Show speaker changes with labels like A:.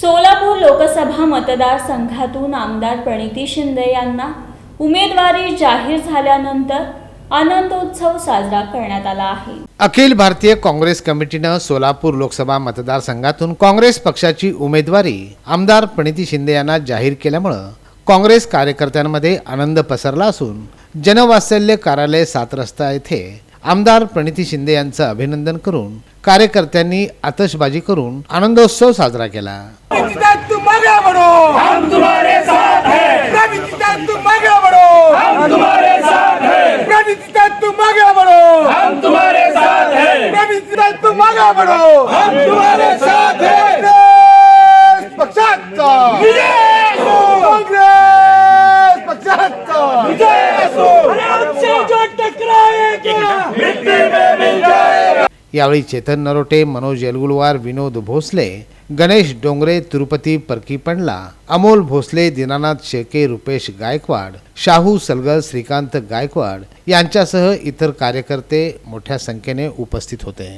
A: सोलापूर लोकसभा मतदारसंघातून आमदार प्रणिती शिंदे यांना उमेदवारी जाहीर झाल्यानंतर आनंदोत्सव साजरा करण्यात आला आहे.
B: अखिल भारतीय काँग्रेस कमिटीनं सोलापूर लोकसभा मतदारसंघातून काँग्रेस पक्षाची उमेदवारी आमदार प्रणिती शिंदे यांना जाहीर केल्यामुळं काँग्रेस कार्यकर्त्यांमध्ये आनंद पसरला असून जनवात्सल्य कार्यालय सात रस्ता येथे आमदार प्रणिती शिंदे यांचं अभिनंदन करून कार्यकर्त्यांनी आतषबाजी करून आनंदोत्सव साजरा केला.
C: प्रवीणता तुम आगे बढ़ो हम तुम्हारे
B: यावेळी चेतन नरोटे मनोज येलगुलवार विनोद भोसले गणेश डोंगरे तिरुपती परकी पंडला अमोल भोसले दीनानाथ शेके रुपेश गायकवाड शाहू सलगर श्रीकांत गायकवाड यांच्यासह इतर कार्यकर्ते मोठ्या संख्येने उपस्थित होते.